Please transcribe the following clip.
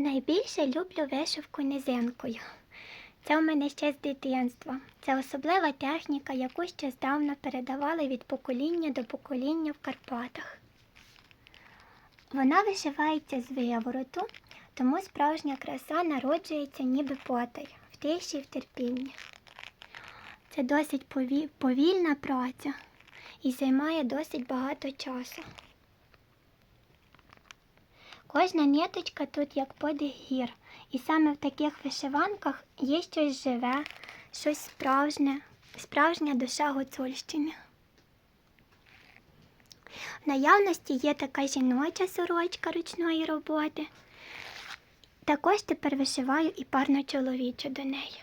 Найбільше люблю вишивку низинкою. Це у мене ще з дитинства. Це особлива техніка, яку ще здавна передавали від покоління до покоління в Карпатах. Вона вишивається з вивороту, тому справжня краса народжується ніби потай, в тиші і в терпінні. Це досить повільна праця і займає досить багато часу. Кожна ниточка тут як подих і саме в таких вишиванках є щось живе, щось справжнє, справжня душа гуцульщини. В наявності є така жіноча сорочка ручної роботи. Також тепер вишиваю і парно чоловічу до неї.